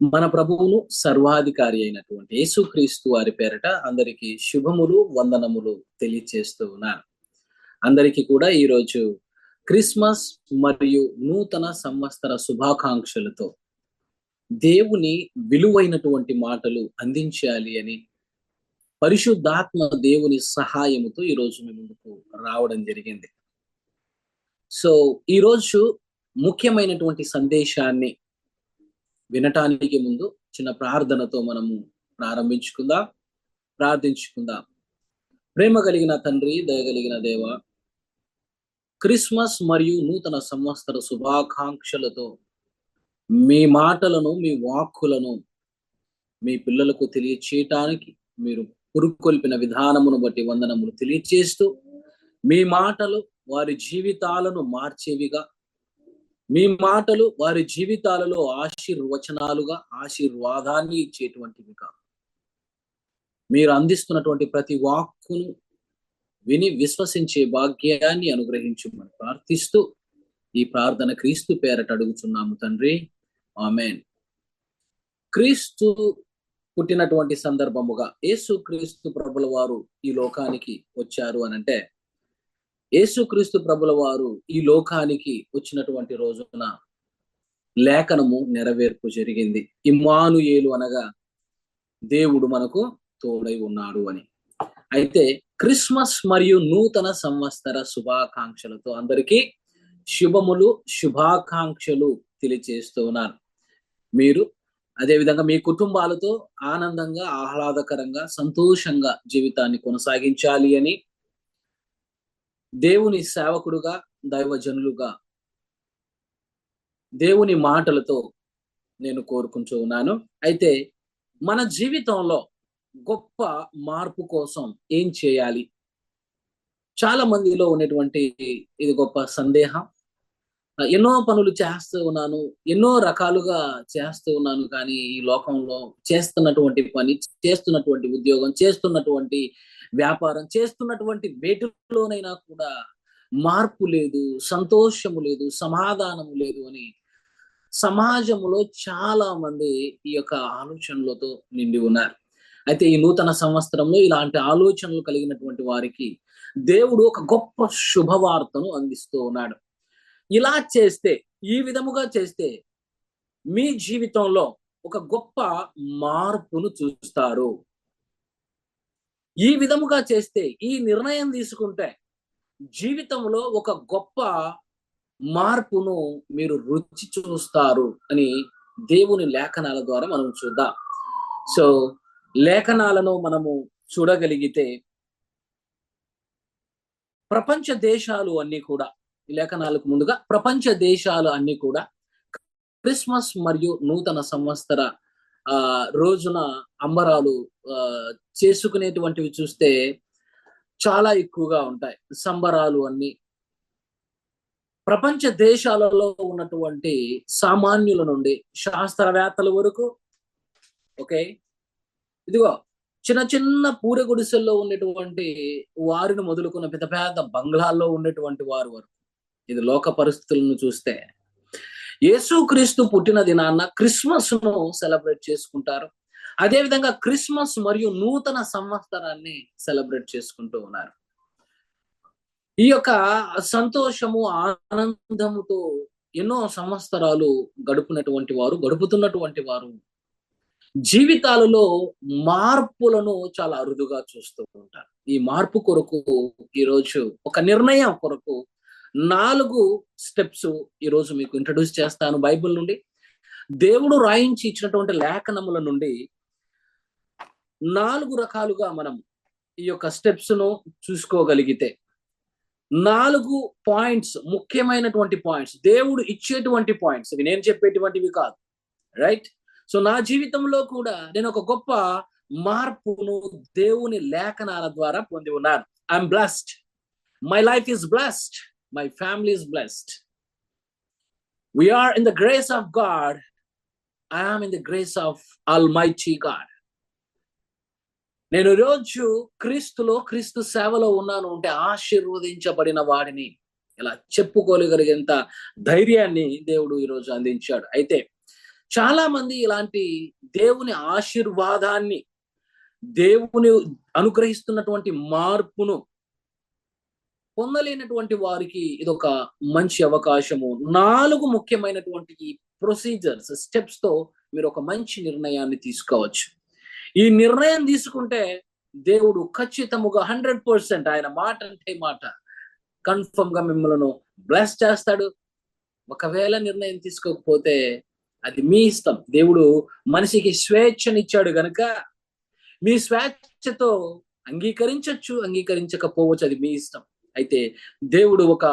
మన ప్రభువును సర్వాధికారి అయినటువంటి యేసుక్రీస్తు వారి పేరట అందరికీ శుభములు వందనములు తెలియచేస్తూ ఉన్నాను. అందరికీ కూడా ఈరోజు క్రిస్మస్ మరియు నూతన సంవత్సర శుభాకాంక్షలతో దేవుని విలువైనటువంటి మాటలు అందించాలి అని పరిశుద్ధాత్మ దేవుని సహాయముతో ఈరోజు మీ ముందుకు రావడం జరిగింది. సో ఈరోజు ముఖ్యమైనటువంటి సందేశాన్ని వినటానికి ముందు చిన్న ప్రార్థనతో మనము ప్రారంభించుకుందాం. ప్రార్థించుకుందాం. ప్రేమ కలిగిన తండ్రి దయగలిగిన దేవ క్రిస్మస్ మరియు నూతన సంవత్సర శుభాకాంక్షలతో మీ మాటలను మీ వాక్కులను మీ పిల్లలకు తెలియచేయటానికి మీరు పురుకొల్పిన విధానమును బట్టి వందనములు తెలియచేస్తూ మీ మాటలు వారి జీవితాలను మార్చేవిగా మీ మాటలు వారి జీవితాలలో ఆశీర్వచనాలుగా ఆశీర్వాదాన్ని ఇచ్చేటువంటివిగా మీరు అందిస్తున్నటువంటి ప్రతి వాక్కును విని విశ్వసించే భాగ్యాన్ని అనుగ్రహించమని ప్రార్థిస్తూ ఈ ప్రార్థన క్రీస్తు పేరట అడుగుతున్నాము తండ్రి. ఆమెన్. క్రీస్తు పుట్టినటువంటి సందర్భముగా యేసు క్రీస్తు ప్రభుల వారు ఈ లోకానికి వచ్చారు అని అంటే యేసుక్రీస్తు ప్రభుల వారు ఈ లోకానికి వచ్చినటువంటి రోజున లేఖనము నెరవేర్పు జరిగింది. ఇమ్మానుయేలు అనగా దేవుడు మనకు తోడై ఉన్నాడు అని. అయితే క్రిస్మస్ మరియు నూతన సంవత్సర శుభాకాంక్షలతో అందరికీ శుభములు శుభాకాంక్షలు తెలియచేస్తూ ఉన్నారు. మీరు అదేవిధంగా మీ కుటుంబాలతో ఆనందంగా ఆహ్లాదకరంగా సంతోషంగా జీవితాన్ని కొనసాగించాలి అని దేవుని సేవకుడుగా దైవజనులుగా దేవుని మాటలతో నేను కోరుకుంటూ ఉన్నాను. అయితే మన జీవితంలో గొప్ప మార్పు కోసం ఏం చేయాలి? చాలా మందిలో ఉన్నటువంటి ఇది గొప్ప సందేహం. ఎన్నో పనులు చేస్తూ ఉన్నాను ఎన్నో రకాలుగా చేస్తూ ఉన్నాను కానీ ఈ లోకంలో చేస్తున్నటువంటి పని చేస్తున్నటువంటి ఉద్యోగం చేస్తున్నటువంటి వ్యాపారం చేస్తున్నటువంటి వేటిలోనైనా కూడా మార్పు లేదు సంతోషము లేదు సమాధానము లేదు అని సమాజంలో చాలా మంది ఈ యొక్క ఆలోచనలతో నిండి ఉన్నారు. అయితే ఈ నూతన సంవత్సరంలో ఇలాంటి ఆలోచనలు కలిగినటువంటి వారికి దేవుడు ఒక గొప్ప శుభవార్తను అందిస్తూ ఉన్నాడు. ఇలా చేస్తే ఈ విధముగా చేస్తే మీ జీవితంలో ఒక గొప్ప మార్పును చూస్తారు. ఈ విధముగా చేస్తే ఈ నిర్ణయం తీసుకుంటే జీవితంలో ఒక గొప్ప మార్పును మీరు రుచి చూస్తారు అని దేవుని లేఖనాల ద్వారా మనం చూద్దాం. సో లేఖనాలను మనము చూడగలిగితే ప్రపంచ దేశాలు అన్ని కూడా ఈ లేఖనాలకు ముందుగా ప్రపంచ దేశాలు అన్ని కూడా క్రిస్మస్ మరియు నూతన సంవత్సర ఆ రోజున అంబరాలు ఆ చేసుకునేటువంటివి చూస్తే చాలా ఎక్కువగా ఉంటాయి. సంబరాలు అన్ని. ప్రపంచ దేశాలలో ఉన్నటువంటి సామాన్యుల నుండి శాస్త్రవేత్తల వరకు ఓకే? ఇదిగో చిన్న చిన్న పూర గుడిసెల్లో ఉన్నటువంటి వారిని మొదలుకున్న పెద్ద పెద్ద బంగ్లాల్లో ఉన్నటువంటి వారు వరకు. ఇది లోక పరిస్థితులను చూస్తే యేసుక్రీస్తు పుట్టిన దినాన్న క్రిస్మస్ను సెలబ్రేట్ చేసుకుంటారు. అదే విధంగా క్రిస్మస్ మరియు నూతన సంవత్సరాన్ని సెలబ్రేట్ చేసుకుంటూ ఉన్నారు. ఈ యొక్క సంతోషము ఆనందముతో ఎన్నో సంవత్సరాలు గడుపునటువంటి వారు గడుపుతున్నటువంటి వారు జీవితాలలో మార్పులను చాలా అరుదుగా చూస్తూ ఉంటారు. ఈ మార్పు కొరకు ఈరోజు ఒక నిర్ణయం కొరకు నాలుగు స్టెప్స్ ఈరోజు మీకు ఇంట్రడ్యూస్ చేస్తాను బైబిల్ నుండి. దేవుడు రాయించి ఇచ్చినటువంటి లేఖనముల నుండి నాలుగు రకాలుగా మనం ఈ యొక్క స్టెప్స్ను చూసుకోగలిగితే. నాలుగు పాయింట్స్ ముఖ్యమైనటువంటి పాయింట్స్ దేవుడు ఇచ్చేటువంటి పాయింట్స్ ఇవి నేను చెప్పేటువంటివి కాదు రైట్ సో నా జీవితంలో కూడా నేను ఒక గొప్ప మార్పును దేవుని లేఖనాల ద్వారా పొంది ఉన్నాను. I'm blessed my life is blessed my is blessed. We are in the grace of God I in in grace of all Almighty God. నేను రోజు క్రీస్తులో క్రీస్తు సేవలో ఉన్నాను అంటే ఆశీర్వదించబడిన వాడిని ఇలా చెప్పుకోగలిగేంత ధైర్యాన్ని దేవుడు ఈరోజు అందించాడు అయితే చాలా మంది ఇలాంటి దేవుని ఆశీర్వాదాన్ని దేవుని అనుగ్రహిస్తున్నటువంటి మార్పును పొందలేనటువంటి వారికి ఇదొక మంచి అవకాశము. నాలుగు ముఖ్యమైనటువంటి ప్రొసీజర్స్ స్టెప్స్తో మీరు ఒక మంచి నిర్ణయాన్ని తీసుకోవచ్చు. ఈ నిర్ణయం తీసుకుంటే దేవుడు ఖచ్చితముగా హండ్రెడ్ పర్సెంట్ ఆయన మాట అంటే మాట కన్ఫర్మ్గా మిమ్మల్ని బ్లెస్ చేస్తాడు. ఒకవేళ నిర్ణయం తీసుకోకపోతే అది మీ ఇష్టం. దేవుడు మనిషికి స్వేచ్ఛనిచ్చాడు గనక మీ స్వేచ్ఛతో అంగీకరించవచ్చు అంగీకరించకపోవచ్చు అది మీ ఇష్టం. అయితే దేవుడు ఒక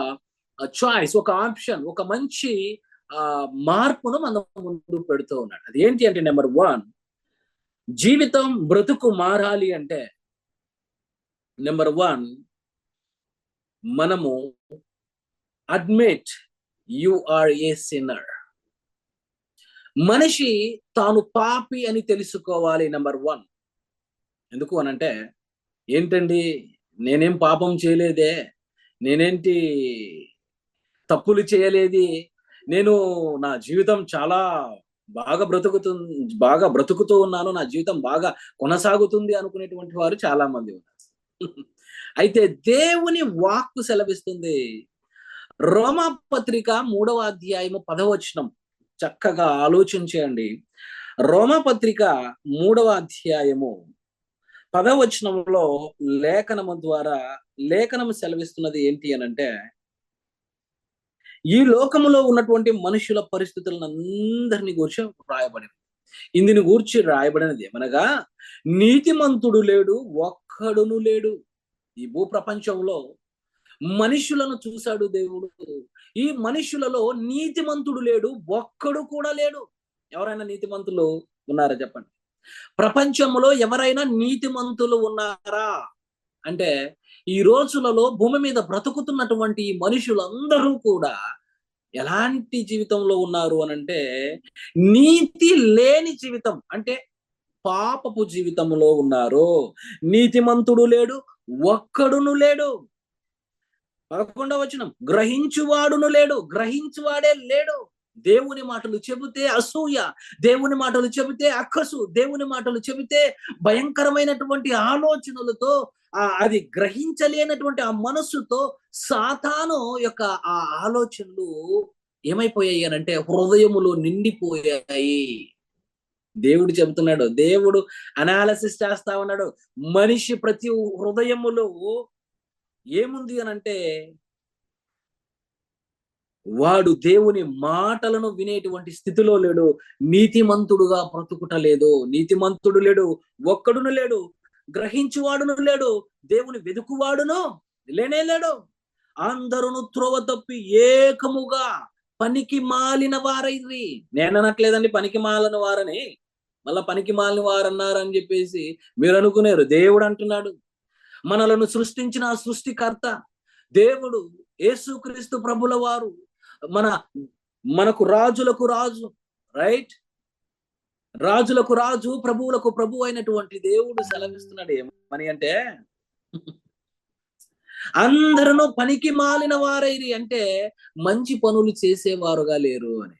చాయిస్ ఒక ఆప్షన్ ఒక మంచి ఆ మార్పును మన ముందు పెడుతూ ఉన్నాడు. అది ఏంటి అంటే నెంబర్ వన్ జీవితం బ్రతుకు మారాలి అంటే నెంబర్ వన్ మనము admit you are a sinner మనిషి తాను పాపి అని తెలుసుకోవాలి నెంబర్ వన్ ఎందుకు అనంటే ఏంటండి? నేనేం పాపం చేయలేదే? నేనేంటి తప్పులు చేయలేది? నేను నా జీవితం చాలా బాగా బ్రతుకుతు బాగా బ్రతుకుతూ ఉన్నాను నా జీవితం బాగా కొనసాగుతుంది అనుకునేటువంటి వారు చాలా మంది ఉన్నారు. అయితే దేవుని వాక్కు సెలవిస్తుంది. రోమా పత్రిక మూడవ అధ్యాయము పదవచనం. చక్కగా ఆలోచించేయండి రోమా పత్రిక మూడవ అధ్యాయము పదవచనంలో లేఖనము ద్వారా లేఖనము సెలవిస్తున్నది ఏంటి అని అంటే ఈ లోకములో ఉన్నటువంటి మనుషుల పరిస్థితులను అందరినీ గూర్చి రాయబడింది ఇందుని గూర్చి రాయబడినది ఏమనగా నీతిమంతుడు లేడు ఒక్కడును లేడు. ఈ భూ ప్రపంచంలో మనుషులను చూశాడు దేవుడు. ఈ మనుషులలో నీతిమంతుడు లేడు ఒక్కడు కూడా లేడు. ఎవరైనా నీతిమంతులు ఉన్నారా చెప్పండి? ప్రపంచంలో ఎవరైనా నీతిమంతులు ఉన్నారా? అంటే ఈ రోజులలో భూమి మీద బ్రతుకుతున్నటువంటి ఈ మనుషులందరూ కూడా ఎలాంటి జీవితంలో ఉన్నారు అని అంటే నీతి లేని జీవితం. అంటే పాపపు జీవితంలో ఉన్నారు. నీతిమంతుడు లేడు ఒక్కడును లేడు. పదకొండవ వచనం గ్రహించువాడును లేడు గ్రహించువాడే లేడు. దేవుని మాటలు చెబితే అసూయ దేవుని మాటలు చెబితే అక్కసు దేవుని మాటలు చెబితే భయంకరమైనటువంటి ఆలోచనలతో ఆ అది గ్రహించలేనటువంటి ఆ మనస్సుతో సాతాను యొక్క ఆ ఆలోచనలు ఏమైపోయాయి అని అంటే హృదయములో నిండిపోయాయి. దేవుడు చెబుతున్నాడు దేవుడు అనాలసిస్ చేస్తా ఉన్నాడు. మనిషి ప్రతి హృదయములో ఏముంది అని అంటే వాడు దేవుని మాటలను వినేటువంటి స్థితిలో లేడు నీతిమంతుడుగా బ్రతుకుట లేదు నీతిమంతుడు లేడు ఒక్కడును లేడు గ్రహించువాడును లేడు దేవుని వెదుకువాడును లేనే లేడు. అందరును త్రోవ తప్పి ఏకముగా పనికి మాలిన వారైరి నేననట్లేదండి పనికి మాలిన వారని. మళ్ళా పనికి మాలిన వారన్నారని చెప్పేసి మీరు అనుకునేరు. దేవుడు అంటున్నాడు మనలను సృష్టించిన సృష్టికర్త దేవుడు యేసుక్రీస్తు ప్రభుల వారు మన మనకు రాజులకు రాజు రైట్ రాజులకు రాజు ప్రభువులకు ప్రభు అయినటువంటి దేవుడు సెలవిస్తున్నాడు ఏమని అంటే అందరూ పనికి మాలిన వారైరి అంటే మంచి పనులు చేసేవారుగా లేరు అని.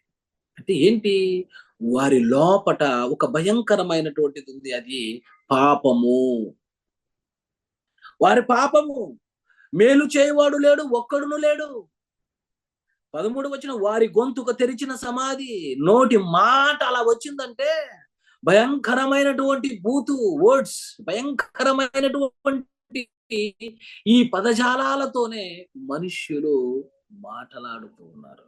అంటే ఏంటి? వారి లోపట ఒక భయంకరమైనటువంటిది ఉంది అది పాపము. వారి పాపము మేలు చేయవాడు లేడు ఒక్కడును లేడు. పదమూడు వచ్చిన వారి గొంతుక తెరిచిన సమాధి. నోటి మాట అలా వచ్చిందంటే భయంకరమైనటువంటి బూతు వర్డ్స్ భయంకరమైనటువంటి ఈ పదజాలాలతోనే మనుష్యులు మాటలాడుతూ ఉన్నారు.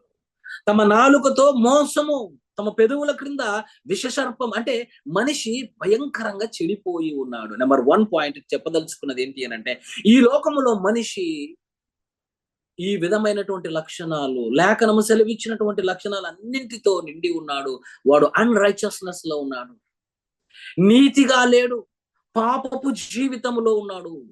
తమ నాలుకతో మోసము తమ పెదవుల క్రింద విషసర్పం అంటే మనిషి భయంకరంగా చెడిపోయి ఉన్నాడు. నెంబర్ వన్ పాయింట్ చెప్పదలుచుకున్నది ఏంటి అని అంటే ఈ లోకములో మనిషి ఈ విధమైనటువంటి లక్షణాలు లేఖనము సెలవిచ్చినటువంటి లక్షణాలు అన్నింటితో నిండి ఉన్నాడు. వాడు అన్రైచస్నెస్లో ఉన్నాడు. నీతిగా లేడు. పాపపు జీవితంలో ఉన్నాడు.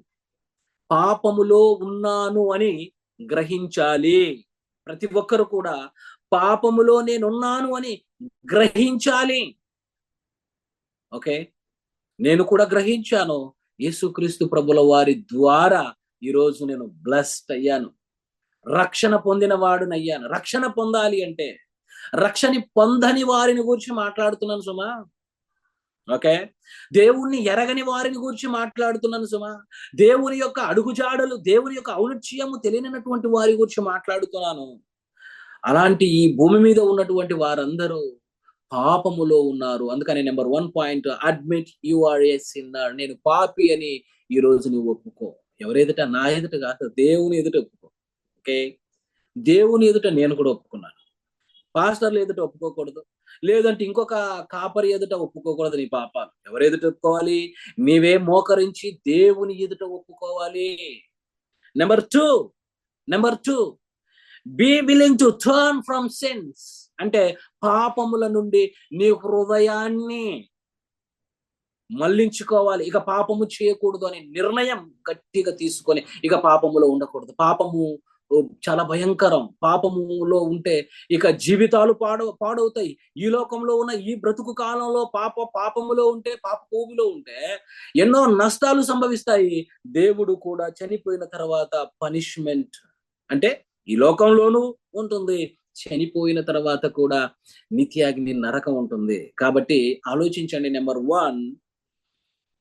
పాపములో ఉన్నాను అని గ్రహించాలి. ప్రతి ఒక్కరు కూడా పాపములో నేనున్నాను అని గ్రహించాలి. ఓకే? నేను కూడా గ్రహించాను. యేసుక్రీస్తు ప్రభుల వారి ద్వారా ఈరోజు నేను బ్లెస్డ్ అయ్యాను. రక్షణ పొందిన వాడునయ్యాను రక్షణ పొందాలి అంటే రక్షణ పొందని వారిని గురించి మాట్లాడుతున్నాను సుమా. ఓకే? దేవుణ్ణి ఎరగని వారిని గురించి మాట్లాడుతున్నాను సుమా. దేవుని యొక్క అడుగుజాడలు దేవుని యొక్క ఔన్నత్యము తెలియనటువంటి వారి గురించి మాట్లాడుతున్నాను. అలాంటి ఈ భూమి మీద ఉన్నటువంటి వారందరూ పాపములో ఉన్నారు. అందుకని number one point admit you are a sinner. నేను పాపి అని ఈ రోజు నువ్వు ఒప్పుకో. ఎవరెదుట నా ఎదుట కాదు దేవుని ఎదుట ఒప్పుకో. ఓకే? దేవుని ఎదుట నేను కూడా ఒప్పుకున్నాను. పాస్టర్లు ఎదుట ఒప్పుకోకూడదు. లేదంటే ఇంకొక కాపరి ఎదుట ఒప్పుకోకూడదు నీ పాపాలు. ఎవరు ఎదుట ఒప్పుకోవాలి? నీవే మోకరించి దేవుని ఎదుట ఒప్పుకోవాలి. Number two number two be willing to turn from sins అంటే పాపముల నుండి నీ హృదయాన్ని మళ్ళించుకోవాలి ఇక పాపము చేయకూడదు అనే నిర్ణయం గట్టిగా తీసుకొని ఇక పాపములో ఉండకూడదు. పాపము చాలా భయంకరం. పాపములో ఉంటే ఇక జీవితాలు పాడు పాడవుతాయి. ఈ లోకంలో ఉన్న ఈ బ్రతుకు కాలంలో పాప పాపములో ఉంటే పాప కోవిలో ఉంటే ఎన్నో నష్టాలు సంభవిస్తాయి. దేవుడు కూడా చనిపోయిన తర్వాత పనిష్మెంట్ అంటే ఈ లోకంలోనూ ఉంటుంది. చనిపోయిన తర్వాత కూడా నిత్యాగ్ని నరకం ఉంటుంది. కాబట్టి ఆలోచించండి నెంబర్ వన్.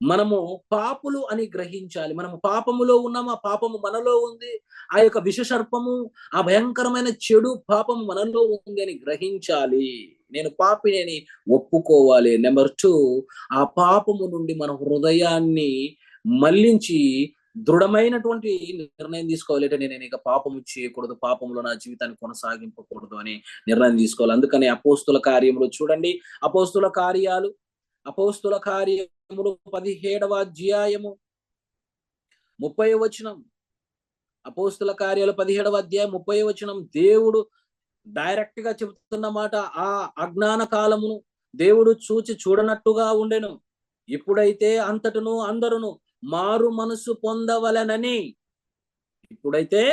మనము పాపులు అని గ్రహించాలి. మనము పాపములో ఉన్నాము ఆ పాపము మనలో ఉంది. ఆ యొక్క విషసర్పము ఆ భయంకరమైన చెడు పాపము మనలో ఉంది అని గ్రహించాలి. నేను పాపిని ఒప్పుకోవాలి. నెంబర్ టూ ఆ పాపము నుండి మన హృదయాన్ని మళ్ళించి దృఢమైనటువంటి నిర్ణయం తీసుకోవాలి. అంటే నేను ఇక పాపము చేయకూడదు పాపంలో నా జీవితాన్ని కొనసాగింపకూడదు అని నిర్ణయం తీసుకోవాలి. అందుకని అపోస్తుల కార్యములు చూడండి. అపోస్తుల కార్యాలు అపోస్తుల మూడు పదిహేడవ అధ్యాయము ముప్పై వచనం. అపోస్తుల కార్యాలు పదిహేడవ అధ్యాయం ముప్పై వచనం. దేవుడు డైరెక్ట్గా చెబుతున్న మాట ఆ అజ్ఞాన కాలమును దేవుడు చూచి చూడనట్టుగా ఉండెను. ఇప్పుడైతే అంతటను అందరును మారు మనసు పొందవలనని. ఇప్పుడైతే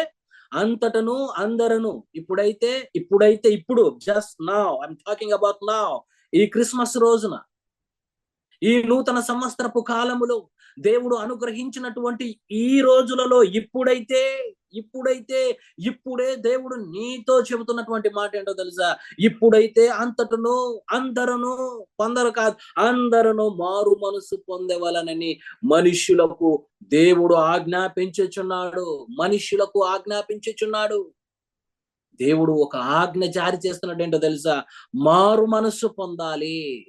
అంతటను అందరను ఇప్పుడైతే ఇప్పుడైతే ఇప్పుడు జస్ట్ నా ఐమ్ టాకింగ్ అబౌట్ నా ఈ క్రిస్మస్ రోజున. ఈ నూతన సంవత్సరపు కాలములో దేవుడు అనుగ్రహించినటువంటి ఈ రోజులలో ఇప్పుడైతే ఇప్పుడైతే ఇప్పుడే దేవుడు నీతో చెబుతున్నటువంటి మాట ఏంటో తెలుసా? ఇప్పుడైతే అంతటను అందరను కొందరు కాదు అందరను మారు మనసు పొందవలనని మనుష్యులకు దేవుడు ఆజ్ఞాపించుచున్నాడు. మనుష్యులకు ఆజ్ఞాపించుచున్నాడు. దేవుడు ఒక ఆజ్ఞ జారీ చేస్తున్నాడు ఏంటో తెలుసా? మారు మనస్సు పొందాలి.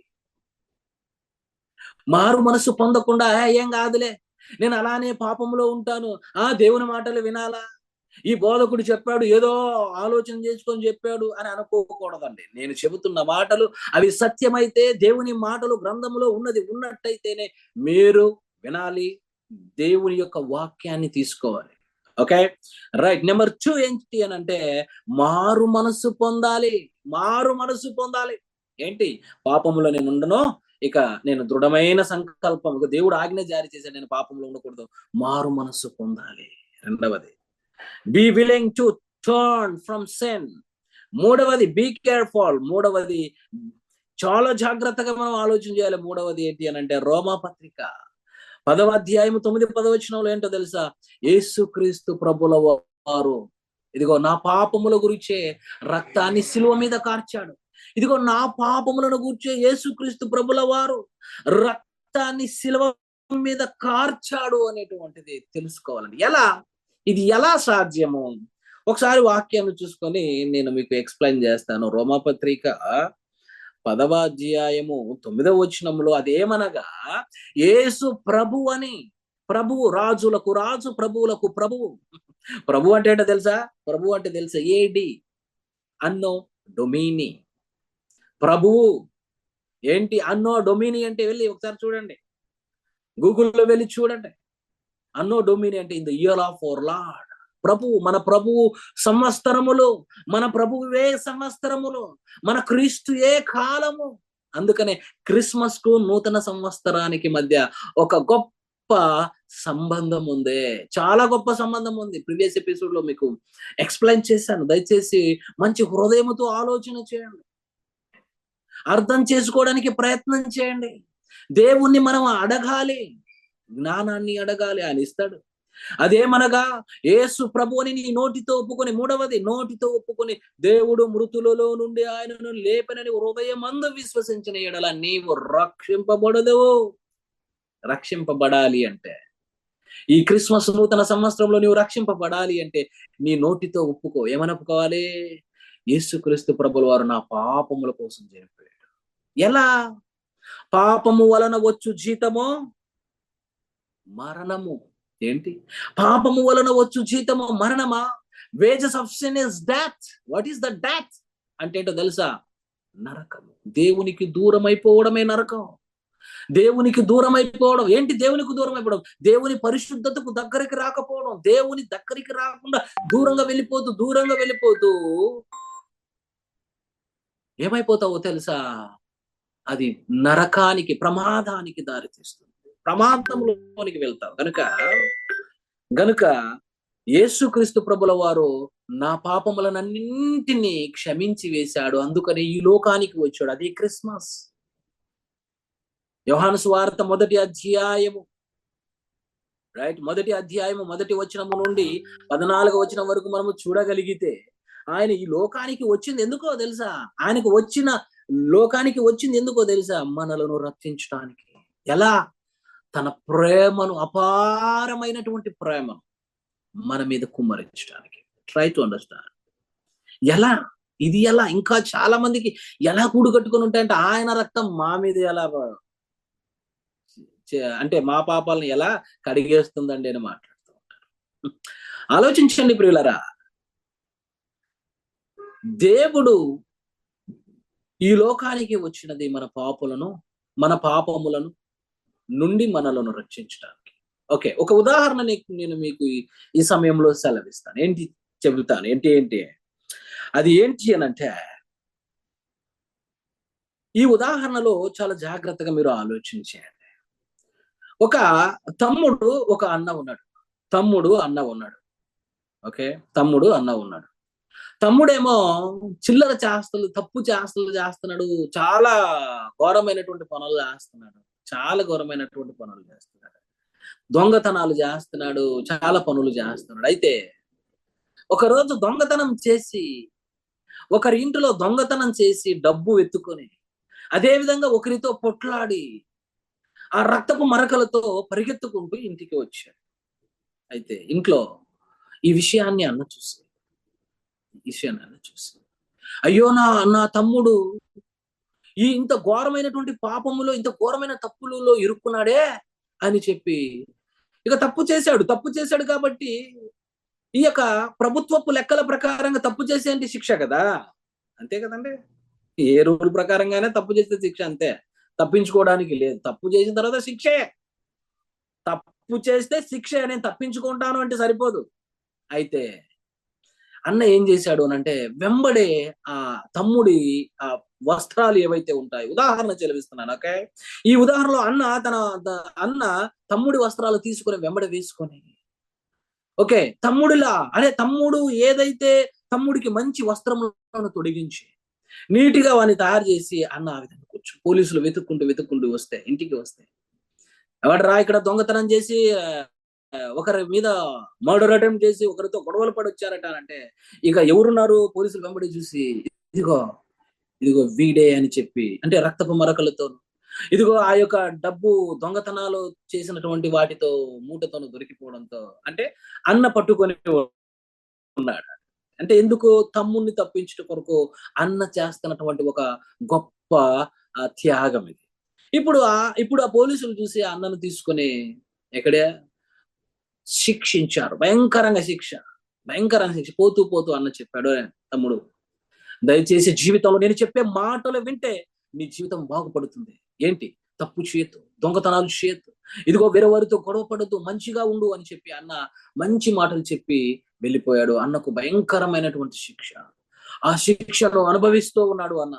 మారు మనసు పొందకుండా ఏం కాదులే నేను అలానే పాపంలో ఉంటాను. ఆ దేవుని మాటలు వినాలా? ఈ బోధకుడు చెప్పాడు ఏదో ఆలోచన చేసుకొని చెప్పాడు అని అనుకోకూడదండి. నేను చెబుతున్న మాటలు అవి సత్యమైతే దేవుని మాటలు గ్రంథంలో ఉన్నది ఉన్నట్టయితేనే మీరు వినాలి దేవుని యొక్క వాక్యాన్ని తీసుకోవాలి. ఓకే? రైట్. నెంబర్ టూ ఏంటి అని అంటే మారు మనసు పొందాలి మారు మనసు పొందాలి. ఏంటి? పాపములో నేను ఉండను ఇక నేను దృఢమైన సంకల్పం దేవుడు ఆజ్ఞ జారీ చేశాడు నేను పాపంలో ఉండకూడదు. మారు మనస్సు పొందాలి. రెండవది be willing to turn from sin మూడవది బీ కేర్ఫుల్ మూడవది చాలా జాగ్రత్తగా మనం ఆలోచన చేయాలి. మూడవది ఏంటి అని అంటే రోమా పత్రిక పదవ అధ్యాయం తొమ్మిది పదవచనంలో ఏంటో తెలుసా? యేసుక్రీస్తు ప్రభుల వారు ఇదిగో నా పాపముల గురించే రక్తాన్ని శిలువ మీద కార్చాడు. ఇదిగో నా పాపములను కూర్చే యేసుక్రీస్తు ప్రభుల వారు రక్తాన్ని శిలవ మీద కార్చాడు అనేటువంటిది తెలుసుకోవాలండి. ఎలా? ఇది ఎలా సాధ్యము? ఒకసారి వాక్యాన్ని చూసుకొని నేను మీకు ఎక్స్ప్లెయిన్ చేస్తాను. రోమాపత్రిక పదవ అధ్యాయము తొమ్మిదవ వచనంలో అదేమనగా యేసు ప్రభు అని ప్రభువు రాజులకు రాజు ప్రభువులకు ప్రభువు ప్రభు అంటే ఏంటో తెలుసా? ప్రభు అంటే తెలుసా? ఏడి అన్నో డొమిని. ప్రభువు ఏంటి అన్నో డొమిని అంటే వెళ్ళి ఒకసారి చూడండి. గూగుల్లో వెళ్ళి చూడండి. అన్నో డొమిని అంటే in the year of our Lord. ప్రభువు మన ప్రభువు సంవత్సరములు మన ప్రభువే సంవత్సరములు మన క్రీస్తు ఏ కాలము. అందుకనే క్రిస్మస్కు నూతన సంవత్సరానికి మధ్య ఒక గొప్ప సంబంధం ఉంది. చాలా గొప్ప సంబంధం ఉంది. ప్రీవియస్ ఎపిసోడ్లో మీకు ఎక్స్ప్లెయిన్ చేశాను. దయచేసి మంచి హృదయముతో ఆలోచన చేయండి. అర్థం చేసుకోవడానికి ప్రయత్నం చేయండి. దేవుణ్ణి మనం అడగాలి. జ్ఞానాన్ని అడగాలి. ఆయన ఇస్తాడు. అదేమనగా ఏసు ప్రభువుని నీ నోటితో ఒప్పుకొని మూడవది నోటితో ఒప్పుకొని దేవుడు మృతులలో నుండి ఆయనను లేపనని హృదయం అందు విశ్వసించిన ఎడల నీవు రక్షింపబడదు. రక్షింపబడాలి అంటే ఈ క్రిస్మస్ నూతన సంవత్సరంలో నీవు రక్షింపబడాలి అంటే నీ నోటితో ఒప్పుకో. ఏమని ఒప్పుకోవాలి? యేసుక్రీస్తు ప్రభుల వారు నా పాపముల కోసం చనిపోయాడు ఎలా? పాపము వలన వచ్చు జీతము? మరణము. ఏంటి? పాపము వలన వచ్చు జీతము మరణమా? Wages of sin is death what is the death అంటే ఏంటో తెలుసా? నరకము దేవునికి దూరం అయిపోవడమే నరకం. దేవునికి దూరం అయిపోవడం ఏంటి దేవునికి దూరం అయిపోవడం దేవుని పరిశుద్ధతకు దగ్గరికి రాకపోవడం. దేవుని దగ్గరికి రాకుండా దూరంగా వెళ్ళిపోతూ దూరంగా వెళ్ళిపోతూ ఏమైపోతావో తెలుసా? అది నరకానికి ప్రమాదానికి దారితీస్తుంది. ప్రమాదంలోనికి వెళ్తాం. గనుక గనుక యేసుక్రీస్తు ప్రభుల వారు నా పాపములనన్నింటినీ క్షమించి వేశాడు. అందుకని ఈ లోకానికి వచ్చాడు. అది క్రిస్మస్. యోహాను వార్త మొదటి అధ్యాయము. రైట్? మొదటి అధ్యాయము మొదటి వచనము నుండి పద్నాలుగు వచనం వరకు మనము చూడగలిగితే ఆయన ఈ లోకానికి వచ్చింది ఎందుకో తెలుసా? ఆయనకు వచ్చిన లోకానికి వచ్చింది ఎందుకో తెలుసా? మనలను రక్షించడానికి ఎలా? తన ప్రేమను అపారమైనటువంటి ప్రేమను మన మీద కుమ్మరించడానికి ట్రై టు అండర్స్టాండ్ ఎలా? ఇది ఎలా? ఇంకా చాలా మందికి ఎలా కూడు కట్టుకొని ఉంటాయంటే ఆయన రక్తం మా మీద ఎలా చే- అంటే మా పాపాలను ఎలా కడిగేస్తుందండి అని మాట్లాడుతూ ఉంటారు. ఆలోచించండి ప్రియులరా. దేవుడు ఈ లోకానికి వచ్చినది మన పాపులను మన పాపములను నుండి మనలను రక్షించడానికి. ఓకే ఒక ఉదాహరణ నీకు- నేను మీకు ఈ- ఈ సమయంలో సెలవిస్తాను. ఏంటి చెబుతాను? ఏంటి ఏంటి? అది ఏంటి అని అంటే ఈ ఉదాహరణలో చాలా జాగ్రత్తగా మీరు ఆలోచించేయండి. ఒక తమ్ముడు ఒక అన్న ఉన్నాడు. తమ్ముడు అన్న ఉన్నాడు. ఓకే తమ్ముడు అన్న ఉన్నాడు. తమ్ముడేమో చిల్లర చేస్తలు తప్పు చేస్తలు చేస్తున్నాడు చాలా ఘోరమైనటువంటి పనులు చేస్తున్నాడు. చాలా ఘోరమైనటువంటి పనులు చేస్తున్నాడు. దొంగతనాలు చేస్తున్నాడు చాలా పనులు చేస్తున్నాడు. అయితే ఒకరోజు దొంగతనం చేసి ఒకరి ఇంటిలో దొంగతనం చేసి డబ్బు ఎత్తుకొని అదే విధంగా ఒకరితో పొట్లాడి ఆ రక్తపు మరకలతో పరిగెత్తుకుంటూ ఇంటికి వచ్చాడు. అయితే ఇంట్లో ఈ విషయాన్ని అన్న చూసి విషయాన్ని చూసి అయ్యో నా నా తమ్ముడు ఈ ఇంత ఘోరమైనటువంటి పాపములో ఇంత ఘోరమైన తప్పులలో ఇరుక్కున్నాడే అని చెప్పి ఇక తప్పు చేశాడు. తప్పు చేశాడు కాబట్టి ఈ యొక్క ప్రభుత్వపు లెక్కల ప్రకారంగా తప్పు చేసేంటి శిక్ష కదా? అంతే కదండి. ఏ రూల్ ప్రకారంగానే తప్పు చేస్తే శిక్ష అంతే. తప్పించుకోవడానికి లేదు. తప్పు చేసిన తర్వాత శిక్షే. తప్పు చేస్తే శిక్ష. నేను తప్పించుకుంటాను అంటే సరిపోదు. అయితే అన్న ఏం చేశాడు అని అంటే వెంబడే ఆ తమ్ముడి ఆ వస్త్రాలు ఏవైతే ఉంటాయి ఉదాహరణ చెలవిస్తున్నాను ఓకే? ఈ ఉదాహరణలో అన్న తన అన్న తమ్ముడి వస్త్రాలు తీసుకొని వెంబడి వేసుకొని ఓకే? తమ్ముడిలా అరే తమ్ముడు ఏదైతే తమ్ముడికి మంచి వస్త్రములను తొడిగించి నీటిగా వాడిని తయారు చేసి అన్న ఆ విధంగా కూర్చో పోలీసులు వెతుక్కుంటూ వెతుక్కుంటూ వస్తే ఇంటికి వస్తే. ఎవడరా ఇక్కడ దొంగతనం చేసి ఒకరి మీద మర్డర్ అటెంప్ట్ చేసి ఒకరితో గొడవలు పడి వచ్చారట అంటే ఇక ఎవరున్నారు పోలీసులు వెంబడి చూసి ఇదిగో ఇదిగో వీడే అని చెప్పి అంటే రక్తపు మరకలతో ఇదిగో ఆ యొక్క డబ్బు దొంగతనాలు చేసినటువంటి వాటితో మూటతోను దొరికిపోవడంతో అంటే అన్న పట్టుకొని ఉన్నాడు. అంటే ఎందుకు తమ్ముణ్ణి తప్పించట కొరకు అన్న చేస్తున్నటువంటి ఒక గొప్ప త్యాగం ఇది. ఇప్పుడు ఆ ఇప్పుడు ఆ పోలీసులు చూసి ఆ అన్నను తీసుకొని ఎక్కడే? శిక్షించారు. భయంకరంగా శిక్ష. భయంకరంగా శిక్ష. పోతూ పోతూ అన్న చెప్పాడు తమ్ముడు. దయచేసి జీవితంలో నేను చెప్పే మాటలు వింటే నీ జీవితం బాగుపడుతుంది. ఏంటి? తప్పు చేయొద్దు దొంగతనాలు చేయొద్దు ఇదిగో వేరే వారితో గొడవ పడద్దు మంచిగా ఉండు అని చెప్పి అన్న మంచి మాటలు చెప్పి వెళ్ళిపోయాడు అన్నకు భయంకరమైనటువంటి శిక్ష. ఆ శిక్షను అనుభవిస్తూ ఉన్నాడు అన్న.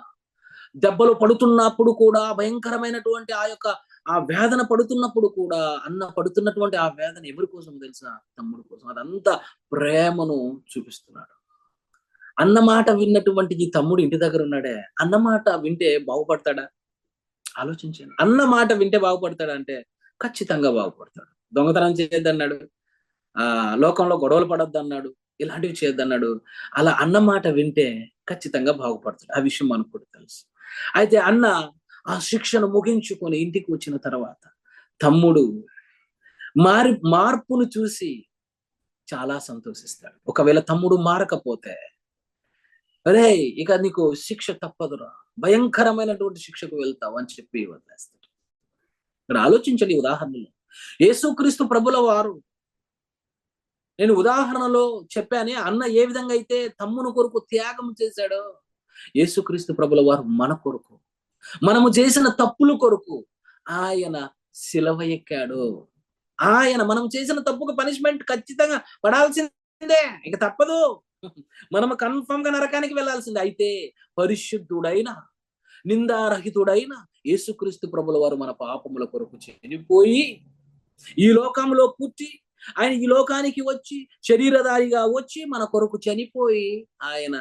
దెబ్బలు పడుతున్నప్పుడు కూడా భయంకరమైనటువంటి ఆ యొక్క ఆ వేదన పడుతున్నప్పుడు కూడా అన్న పడుతున్నటువంటి ఆ వేదన ఎవరి కోసం తెలుసా? తమ్ముడు కోసం. అదంతా ప్రేమను చూపిస్తున్నాడు. అన్నమాట విన్నటువంటి ఈ తమ్ముడు ఇంటి దగ్గర ఉన్నాడే. అన్నమాట వింటే బాగుపడతాడా? ఆలోచించండి. అన్న మాట వింటే బాగుపడతాడా అంటే ఖచ్చితంగా బాగుపడతాడు. దొంగతనం చేయొద్దన్నాడు. ఆ లోకంలో గొడవలు పడొద్దు అన్నాడు ఇలాంటివి చేయొద్దన్నాడు. అలా అన్న మాట వింటే ఖచ్చితంగా బాగుపడతాడు. ఆ విషయం మనకు కూడా తెలుసు. అయితే అన్న ఆ శిక్షను ముగించుకొని ఇంటికి వచ్చిన తర్వాత తమ్ముడు మారి మార్పును చూసి చాలా సంతోషిస్తాడు. ఒకవేళ తమ్ముడు మారకపోతే అరే ఇక నీకు శిక్ష తప్పదురా. భయంకరమైనటువంటి శిక్షకు వెళ్తావు అని చెప్పి వదిలేస్తాడు. ఇక్కడ ఆలోచించండి ఈ ఉదాహరణలు. యేసుక్రీస్తు ప్రభుల వారు నేను ఉదాహరణలో చెప్పానే అన్న ఏ విధంగా అయితే తమ్మును కొరకు త్యాగం చేశాడో యేసుక్రీస్తు ప్రభుల వారు మన కొరకు మనము చేసిన తప్పుల కొరకు ఆయన సిలవ ఎక్కాడు ఆయన మనం చేసిన తప్పుకు పనిష్మెంట్ ఖచ్చితంగా పడాల్సిందే. ఇక తప్పదు. మనము కన్ఫర్మ్గా నరకానికి వెళ్ళాల్సిందే. అయితే పరిశుద్ధుడైన నిందారహితుడైన యేసుక్రీస్తు ప్రభుల వారు మన పాపముల కొరకు చనిపోయి ఈ లోకంలో పుట్టి ఆయన ఈ లోకానికి వచ్చి శరీరధారిగా వచ్చి మన కొరకు చనిపోయి ఆయన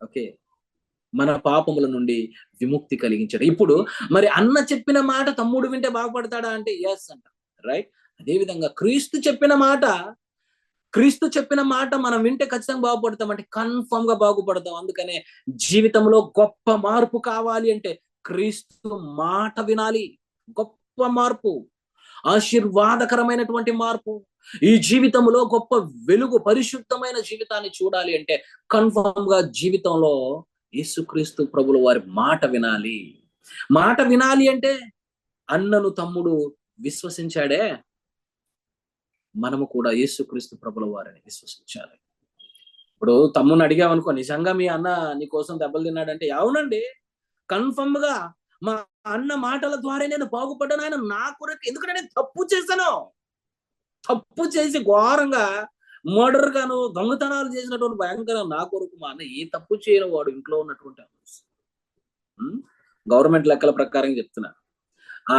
ఓకే. మన పాపముల నుండి విముక్తి కలిగించాడు. ఇప్పుడు మరి అన్న చెప్పిన మాట తమ్ముడు వింటే బాగుపడతాడా అంటే ఎస్ అంట. రైట్ అదే విధంగా క్రీస్తు చెప్పిన మాట క్రీస్తు చెప్పిన మాట మనం వింటే ఖచ్చితంగా బాగుపడతాం అంటే కన్ఫర్మ్గా బాగుపడతాం. అందుకనే జీవితంలో గొప్ప మార్పు కావాలి అంటే క్రీస్తు మాట వినాలి. గొప్ప మార్పు. ఆశీర్వాదకరమైనటువంటి మార్పు. ఈ జీవితంలో గొప్ప వెలుగు పరిశుద్ధమైన జీవితాన్ని చూడాలి అంటే కన్ఫర్మ్గా జీవితంలో యేసుక్రీస్తు ప్రభుల వారి మాట వినాలి. మాట వినాలి అంటే అన్నను తమ్ముడు విశ్వసించాడే? మనము కూడా యేసుక్రీస్తు ప్రభుల వారిని విశ్వసించాలి. ఇప్పుడు తమ్ముని అడిగామనుకో నిజంగా మీ అన్న నీ కోసం దెబ్బలు తిన్నాడంటే? అవునండి. కన్ఫర్మ్గా మా అన్న మాటల ద్వారా నేను బాగుపడ్డాను. ఆయన నా కొరకు ఎందుకంటే నేను తప్పు చేశాను? తప్పు చేసి ఘోరంగా మర్డర్ గాను దొంగతనాలు చేసినటువంటి భయంకర నా కొరకు మా అన్న ఏ తప్పు చేయని వాడు ఇంట్లో ఉన్నటువంటి గవర్నమెంట్ లెక్కల ప్రకారం చెప్తున్నా. ఆ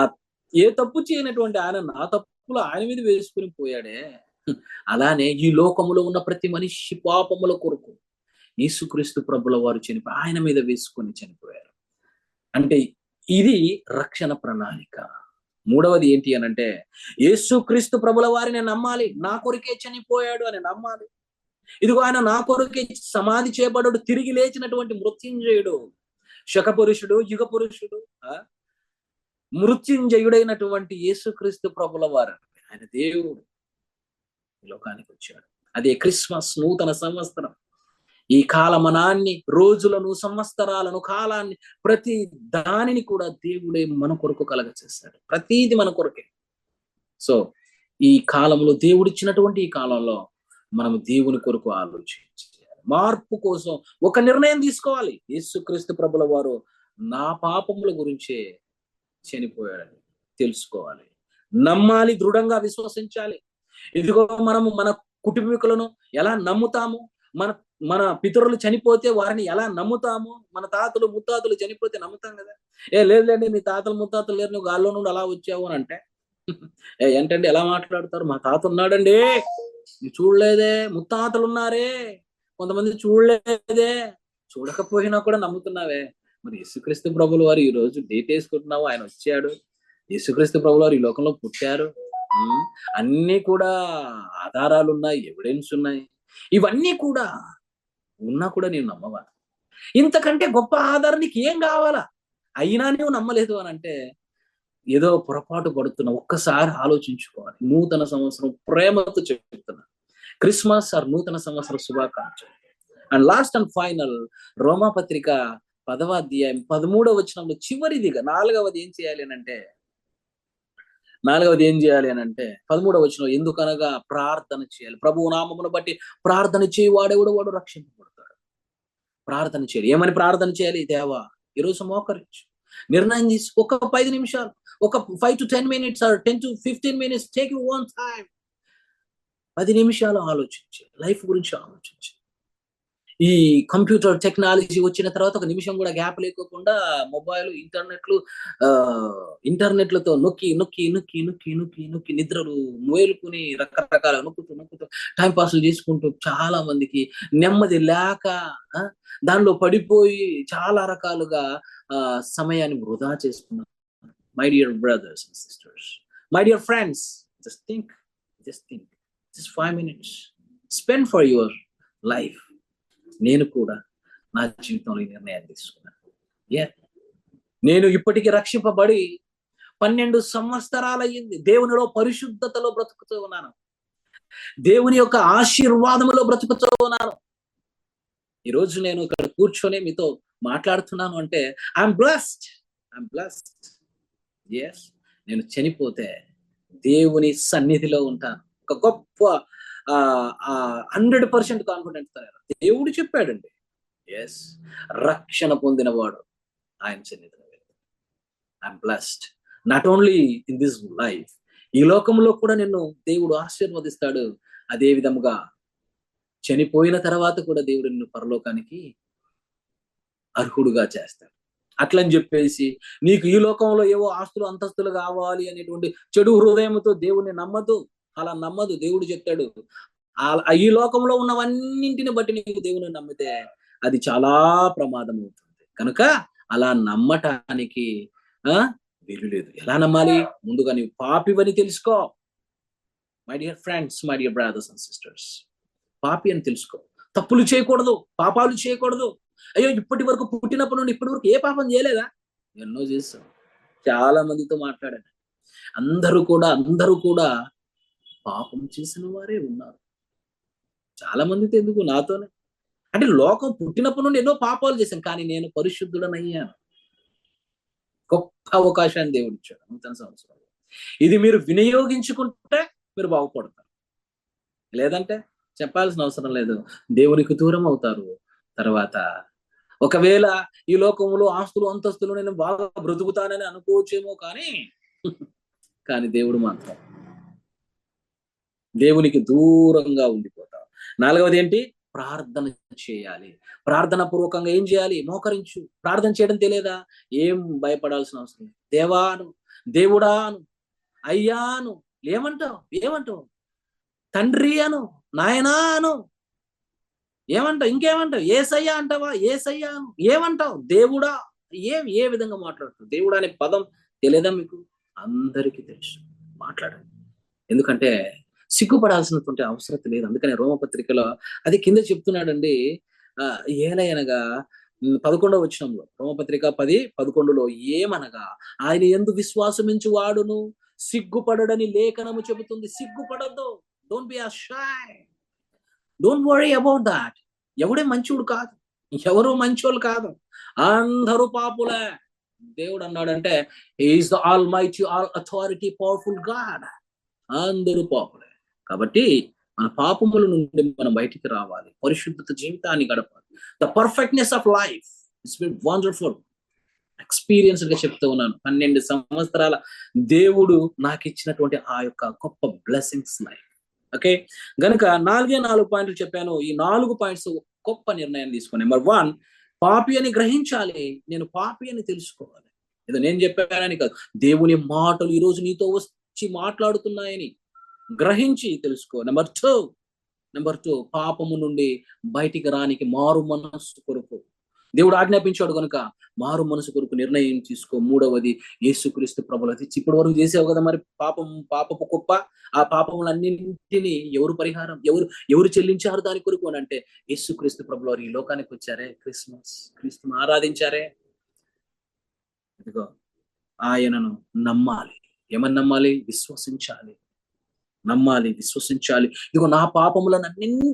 ఏ తప్పు చేయనటువంటి ఆయన నా తప్పులు ఆయన మీద వేసుకుని పోయాడే. అలానే ఈ లోకములో ఉన్న ప్రతి మనిషి పాపముల కొరకు యేసుక్రీస్తు ప్రభుల వారు చనిపోయి ఆయన మీద వేసుకొని చనిపోయారు. అంటే ఇది రక్షణ ప్రణాళిక. మూడవది ఏంటి అని అంటే యేసుక్రీస్తు ప్రభుల వారిని నమ్మాలి. నా కొరికే చనిపోయాడు అని నమ్మాలి. ఇదిగో ఆయన నా కొరకే సమాధి చేయబడు తిరిగి లేచినటువంటి మృత్యుంజయుడు. శక పురుషుడు యుగ పురుషుడు మృత్యుంజయుడైనటువంటి యేసుక్రీస్తు ప్రభుల వారు. ఆయన దేవుడు. లోకానికి వచ్చాడు. అదే క్రిస్మస్ నూతన సంవత్సరం. ఈ కాలమనాన్ని రోజులను సంవత్సరాలను కాలాన్ని ప్రతి దానిని కూడా దేవుడే మన కొరకు కలగ చేస్తాడు ప్రతిది మన కొరకే. సో ఈ కాలంలో దేవుడిచ్చినటువంటి ఈ కాలంలో మనం దేవుని కొరకు ఆలోచించాలి మార్పు కోసం ఒక నిర్ణయం తీసుకోవాలి. యేసుక్రీస్తు ప్రభుల వారు నా పాపముల గురించే చనిపోయాడని తెలుసుకోవాలి. నమ్మాలి దృఢంగా విశ్వసించాలి. ఇదిగో మనము మన కుటుంబీకులను ఎలా నమ్ముతాము? మన మన పితరులు చనిపోతే వారిని ఎలా నమ్ముతాము? మన తాతలు ముత్తాతలు చనిపోతే నమ్ముతాం కదా. ఏ లేదు లేండి మీ తాతలు ముత్తాతలు లేరు నువ్వు గాల్లో నుండి అలా వచ్చావు అని అంటే. ఏ ఏంటండి ఎలా మాట్లాడతారు? మా తాత ఉన్నాడండి. నువ్వు చూడలేదే. ముత్తాతలు ఉన్నారే. కొంతమంది చూడలేదే. చూడకపోయినా కూడా నమ్ముతున్నావే. మరి యేసుక్రీస్తు ప్రభులు వారు ఈ రోజు డేట్ వేసుకుంటున్నావు. ఆయన వచ్చాడు. యేసుక్రీస్తు ప్రభులు వారు ఈ లోకంలో పుట్టారు. అన్ని కూడా ఆధారాలు ఉన్నాయి ఎవిడెన్స్ ఉన్నాయి ఇవన్నీ కూడా ఉన్నా కూడా నేను నమ్మవా ఇంతకంటే గొప్ప ఆధారం నీకు ఏం కావాలా? అయినా నువ్వు నమ్మలేదు అని అంటే ఏదో పొరపాటు పడుతున్నా ఒక్కసారి ఆలోచించుకోవాలి. నూతన సంవత్సరం ప్రేమతో చెప్తున్నా క్రిస్మస్ ఆర్ నూతన సంవత్సర శుభాకాంక్షలు. అండ్ లాస్ట్ అండ్ ఫైనల్ రోమా పత్రిక పదవ అధ్యాయం పదమూడవ వచనంలో చివరిదిగా నాలుగవది ఏం చేయాలి అని అంటే నాలుగవది ఏం చేయాలి అని అంటే పదమూడవ వచ్చిన ఎందుకనగా ప్రార్థన చేయాలి. ప్రభువు నామమును బట్టి ప్రార్థన చేయి వాడేవాడు? వాడు రక్షింపబడతాడు. ప్రార్థన చేయాలి. ఏమని ప్రార్థన చేయాలి? దేవా ఈరోజు మోకరించు. నిర్ణయం తీసి ఒక పది నిమిషాలు ఒక five to ten minutes or ten to fifteen minutes take one time పది నిమిషాలు ఆలోచించి లైఫ్ గురించి ఆలోచించి ఈ కంప్యూటర్ టెక్నాలజీ వచ్చిన తర్వాత ఒక నిమిషం కూడా గ్యాప్ లేకోకుండా మొబైల్ ఇంటర్నెట్లు ఇంటర్నెట్లతో నొక్కి నొక్కి నొక్కి నొక్కి నొక్కి నొక్కి నిద్రలు మేలుకుని రకరకాల నొక్కుతూ నొక్కుతూ టైం పాస్లు చేసుకుంటూ చాలా మందికి నెమ్మది లేక దానిలో పడిపోయి చాలా రకాలుగా సమయాన్ని వృధా చేసుకున్నారు my dear brothers and sisters my dear friends just think just think just five minutes spend for your life నేను కూడా నా జీవితంలో ఈ నిర్ణయాన్ని తీసుకున్నాను. ఏ నేను ఇప్పటికీ రక్షింపబడి పన్నెండు సంవత్సరాలయ్యింది. దేవునిలో పరిశుద్ధతలో బ్రతుకుతూ ఉన్నాను. దేవుని యొక్క ఆశీర్వాదములో బ్రతుకుతూ ఉన్నాను. ఈరోజు నేను ఇక్కడ కూర్చొని మీతో మాట్లాడుతున్నాను అంటే I'm blessed I'm blessed yes నేను చనిపోతే దేవుని సన్నిధిలో ఉంటాను. ఒక గొప్ప హండ్రెడ్ పర్సెంట్ కాన్ఫిడెంట్ దేవుడు చెప్పాడండి. ఎస్ రక్షణ పొందినవాడు ఆయన సన్నిధిని I'm blessed not only in this life ఈ లోకంలో కూడా నిన్ను దేవుడు ఆశీర్వదిస్తాడు. అదే విధముగా చనిపోయిన తర్వాత కూడా దేవుడు నిన్ను పరలోకానికి అర్హుడుగా చేస్తాడు. అట్లని చెప్పేసి నీకు ఈ లోకంలో ఏవో ఆస్తులు అంతస్తులు కావాలి అనేటువంటి చెడు హృదయంతో దేవుడిని నమ్మదు. అలా నమ్మదు. దేవుడు చెప్తాడు ఈ లోకంలో ఉన్నవన్నింటిని బట్టి నీకు దేవుని నమ్మితే అది చాలా ప్రమాదం అవుతుంది కనుక అలా నమ్మటానికి ఆ వీలు లేదు. ఎలా నమ్మాలి? ముందుగా నీవు పాపివని తెలుసుకో. My dear friends my dear brothers and sisters పాపి అని తెలుసుకో. తప్పులు చేయకూడదు పాపాలు చేయకూడదు. అయ్యో ఇప్పటి వరకు పుట్టినప్పటి నుండి ఇప్పటి వరకు ఏ పాపం చేయలేదా? ఎన్నో చేస్తాం చాలా మందితో మాట్లాడాను. అందరూ కూడా అందరూ కూడా పాపం చేసిన వారే ఉన్నారు. చాలా మందితో ఎందుకు? నాతోనే. అంటే లోకం పుట్టినప్పటి నుండి ఎన్నో పాపాలు చేశాను కానీ నేను పరిశుద్ధుడనయ్యాను. గొప్ప అవకాశాన్ని దేవుడు ఇచ్చాడు నూతన సంవత్సరం ఇది మీరు వినియోగించుకుంటే మీరు బాగుపడతారు. లేదంటే చెప్పాల్సిన అవసరం లేదు. దేవునికి దూరం అవుతారు. తర్వాత ఒకవేళ ఈ లోకంలో ఆస్తులు అంతస్తులు నేను బాగా బ్రతుకుతానని అనుకోవచ్చేమో కానీ కానీ దేవుడు మాత్రం దేవునికి దూరంగా ఉండిపోతాం. నాలుగవది ఏంటి ప్రార్థన చేయాలి. ప్రార్థన పూర్వకంగా ఏం చేయాలి? మోకరించు. ప్రార్థన చేయడం తెలియదా? ఏం భయపడాల్సిన అవసరం లేదు. దేవాను దేవుడాను అయ్యాను ఏమంటావు? ఏమంటావు? తండ్రి అను నాయనా అను. ఏమంటావు? ఇంకేమంటావు? ఏసయ్యా అంటావా? ఏసయ్యా ఏమంటావు? దేవుడా? ఏం ఏ విధంగా మాట్లాడుతావు? దేవుడా అనే పదం తెలియదా మీకు? అందరికీ తెలుసు. మాట్లాడండి. ఎందుకంటే సిగ్గుపడాల్సినటువంటి అవసరం లేదు. అందుకని రోమపత్రికలో అది కింద చెప్తున్నాడండి ఏలయనగా పదకొండవ వచనంలో రోమపత్రిక పది పదకొండులో ఏమనగా ఆయన ఎందు విశ్వాసమించు వాడును సిగ్గుపడడని లేఖనము చెబుతుంది. సిగ్గుపడద్దు. Don't be shy don't worry about that ఎవడే మంచోడు కాదు. ఎవరు మంచోళ్ళు కాదు. అందరూ పాపులే. దేవుడు అన్నాడంటే is the almighty all authority powerful God అందరూ పాపులే. కాబట్టి మన పాపముల నుండి మనం బయటికి రావాలి. పరిశుద్ధత జీవితాన్ని గడపాలి. The perfectness of life it's been wonderful ఎక్స్పీరియన్స్గా చెప్తూ ఉన్నాను. పన్నెండు సంవత్సరాల దేవుడు నాకు ఇచ్చినటువంటి ఆ యొక్క గొప్ప బ్లెస్సింగ్స్ లైఫ్ ఓకే గనుక నాలుగే నాలుగు పాయింట్లు చెప్పాను. ఈ నాలుగు పాయింట్స్ గొప్ప నిర్ణయం తీసుకుని. నెంబర్ వన్ పాపి అని గ్రహించాలి. నేను పాపి అని తెలుసుకోవాలి. ఏదో నేను చెప్పానని కాదు. దేవుని మాటలు ఈరోజు నీతో వచ్చి మాట్లాడుతున్నాయని. గ్రహించి తెలుసుకో. నెంబర్ టూ నెంబర్ టూ పాపము నుండి బయటికి రానికి మారు మనస్సు కొరకు. దేవుడు ఆజ్ఞాపించాడు కనుక మారు మనసు కొరకు నిర్ణయం తీసుకో. మూడవది యేసుక్రీస్తు ప్రభుల ఇప్పటి వరకు చేసావు కదా మరి పాపం పాపపు కుప్ప? ఆ పాపములన్నింటినీ ఎవరు పరిహారం ఎవరు ఎవరు చెల్లించారు దాని కొరకు అని అంటే యేసుక్రీస్తు ప్రభుల ఈ లోకానికి వచ్చారే. క్రిస్మస్ క్రీస్తును ఆరాధించారే. ఇదిగో ఆయనను నమ్మాలి. ఏమని నమ్మాలి? విశ్వసించాలి. నమ్మాలి విశ్వసించాలి. ఇదిగో నా పాపములను అన్నింటినీ